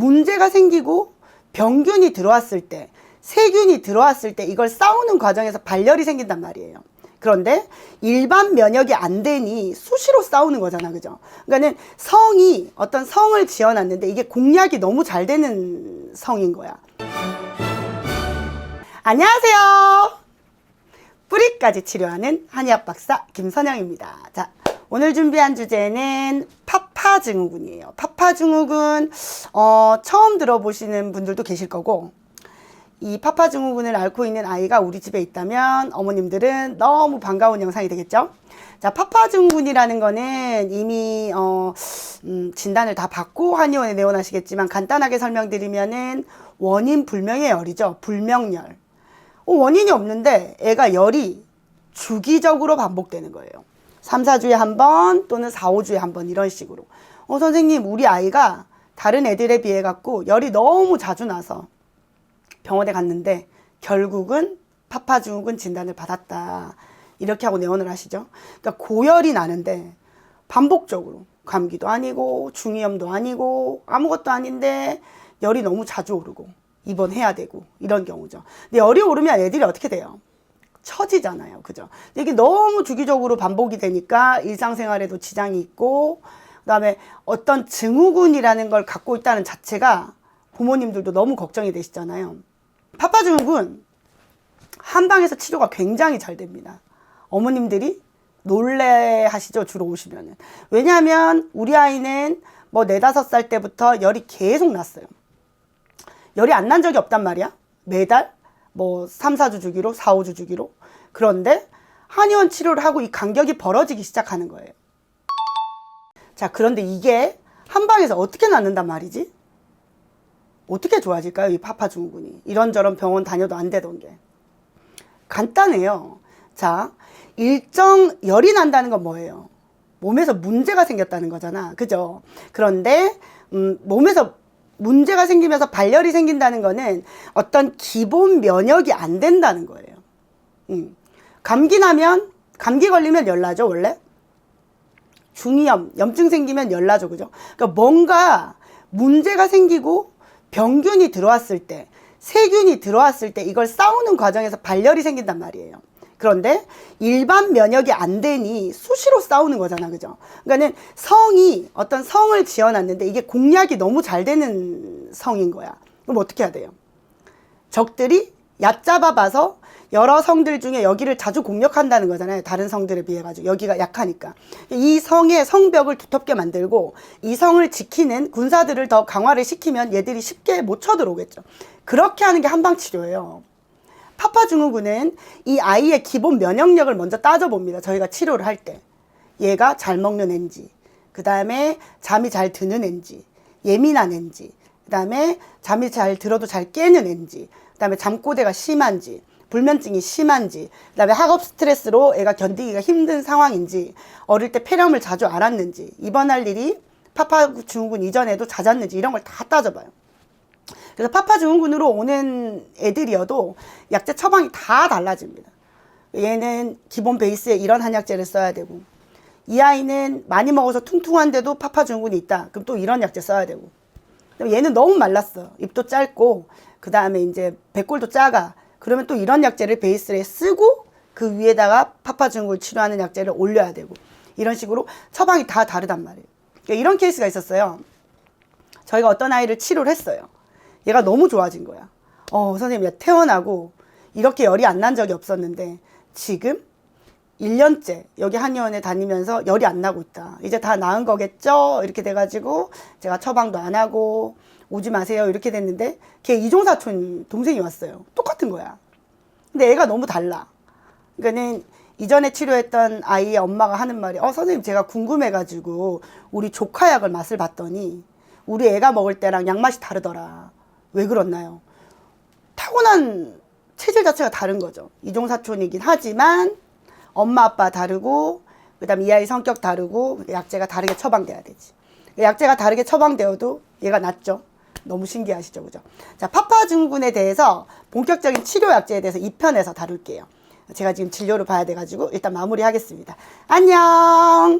문제가 생기고 병균이 들어왔을 때, 세균이 들어왔을 때 이걸 싸우는 과정에서 발열이 생긴단 말이에요. 그런데 일반 면역이 안 되니 수시로 싸우는 거잖아. 그죠? 그러니까는 성이 어떤 성을 지어놨는데 이게 공략이 너무 잘 되는 성인 거야. 안녕하세요. 뿌리까지 치료하는 한의학 박사 김선영입니다. 자, 오늘 준비한 주제는 파파 증후군이에요. 파 파 증후군 어, 처음 들어보시는 분들도 계실 거고 이 파파 증후군을 앓고 있는 아이가 우리 집에 있다면 어머님들은 너무 반가운 영상이 되겠죠? 자, 파파 증후군이라는 거는 이미 어, 음, 진단을 다 받고 한의원에 내원하시겠지만 간단하게 설명드리면은 원인 불명의 열이죠. 불명열. 어, 원인이 없는데 애가 열이 주기적으로 반복되는 거예요. 3, 4주에 한 번 또는 4, 5주에 한 번 이런 식으로. 어, 선생님, 우리 아이가 다른 애들에 비해 갖고 열이 너무 자주 나서 병원에 갔는데 결국은 파파증후군 진단을 받았다. 이렇게 하고 내원을 하시죠. 그러니까 고열이 나는데 반복적으로 감기도 아니고 중이염도 아니고 아무것도 아닌데 열이 너무 자주 오르고 입원해야 되고 이런 경우죠. 근데 열이 오르면 애들이 어떻게 돼요? 처지잖아요. 그죠? 이게 너무 주기적으로 반복이 되니까 일상생활에도 지장이 있고 그 다음에 어떤 증후군이라는 걸 갖고 있다는 자체가 부모님들도 너무 걱정이 되시잖아요. 파파 증후군 한방에서 치료가 굉장히 잘 됩니다. 어머님들이 놀래 하시죠, 주로 오시면은. 왜냐하면 우리 아이는 뭐 네다섯 살 때부터 열이 계속 났어요. 열이 안 난 적이 없단 말이야. 매달 뭐 3, 4주 주기로, 4, 5주 주기로. 그런데 한의원 치료를 하고 이 간격이 벌어지기 시작하는 거예요. 자, 그런데 이게 한 방에서 어떻게 낫는단 말이지? 어떻게 좋아질까요? 이 파파 증후군이. 이런저런 병원 다녀도 안 되던 게. 간단해요. 자, 일정 열이 난다는 건 뭐예요? 몸에서 문제가 생겼다는 거잖아. 그죠? 그런데, 음, 몸에서 문제가 생기면서 발열이 생긴다는 거는 어떤 기본 면역이 안 된다는 거예요. 음. 감기 나면, 감기 걸리면 열나죠, 원래? 중이염, 염증 생기면 열나죠, 그죠? 그러니까 뭔가 문제가 생기고 병균이 들어왔을 때, 세균이 들어왔을 때 이걸 싸우는 과정에서 발열이 생긴단 말이에요. 그런데 일반 면역이 안 되니 수시로 싸우는 거잖아. 그죠? 그러니까는 성이 어떤 성을 지어놨는데 이게 공략이 너무 잘 되는 성인 거야. 그럼 어떻게 해야 돼요? 적들이 얕잡아 봐서 여러 성들 중에 여기를 자주 공격한다는 거잖아요. 다른 성들에 비해 가지고 여기가 약하니까. 이 성의 성벽을 두텁게 만들고 이 성을 지키는 군사들을 더 강화를 시키면 얘들이 쉽게 못 쳐들어오겠죠. 그렇게 하는 게 한방 치료예요. 파파 증후군은 이 아이의 기본 면역력을 먼저 따져봅니다. 저희가 치료를 할 때. 얘가 잘 먹는 앤지, 그 다음에 잠이 잘 드는 앤지, 예민한 앤지, 그 다음에 잠이 잘 들어도 잘 깨는 앤지, 그 다음에 잠꼬대가 심한지, 불면증이 심한지, 그 다음에 학업 스트레스로 애가 견디기가 힘든 상황인지, 어릴 때 폐렴을 자주 앓았는지, 입원할 일이 파파 증후군 이전에도 잦았는지 이런 걸 다 따져봐요. 그래서 파파 증후군으로 오는 애들이어도 약제 처방이 다 달라집니다. 얘는 기본 베이스에 이런 한약제를 써야 되고 이 아이는 많이 먹어서 퉁퉁한데도 파파 증후군이 있다. 그럼 또 이런 약제 써야 되고 얘는 너무 말랐어. 입도 짧고 그 다음에 이제 배꼴도 작아. 그러면 또 이런 약제를 베이스에 쓰고 그 위에다가 파파 증후군 치료하는 약제를 올려야 되고 이런 식으로 처방이 다 다르단 말이에요. 그러니까 이런 케이스가 있었어요. 저희가 어떤 아이를 치료를 했어요. 얘가 너무 좋아진 거야. 어, 선생님, 태어나고 이렇게 열이 안 난 적이 없었는데 지금 1년째 여기 한의원에 다니면서 열이 안 나고 있다. 이제 다 나은 거겠죠? 이렇게 돼가지고 제가 처방도 안 하고 오지 마세요. 이렇게 됐는데 걔 이종사촌 동생이 왔어요. 똑같은 거야. 근데 애가 너무 달라. 그러니까는 이전에 치료했던 아이의 엄마가 하는 말이 어 선생님 제가 궁금해가지고 우리 조카약을 맛을 봤더니 우리 애가 먹을 때랑 양맛이 다르더라. 왜 그렇나요? 타고난 체질 자체가 다른 거죠. 이종사촌이긴 하지만 엄마 아빠 다르고 그다음 이 아이 성격 다르고 약제가 다르게 처방돼야 되지. 약제가 다르게 처방되어도 얘가 낫죠. 너무 신기하시죠, 그죠? 자, 파파 증후군에 대해서 본격적인 치료 약제에 대해서 2편에서 다룰게요. 제가 지금 진료를 봐야 돼가지고 일단 마무리하겠습니다. 안녕.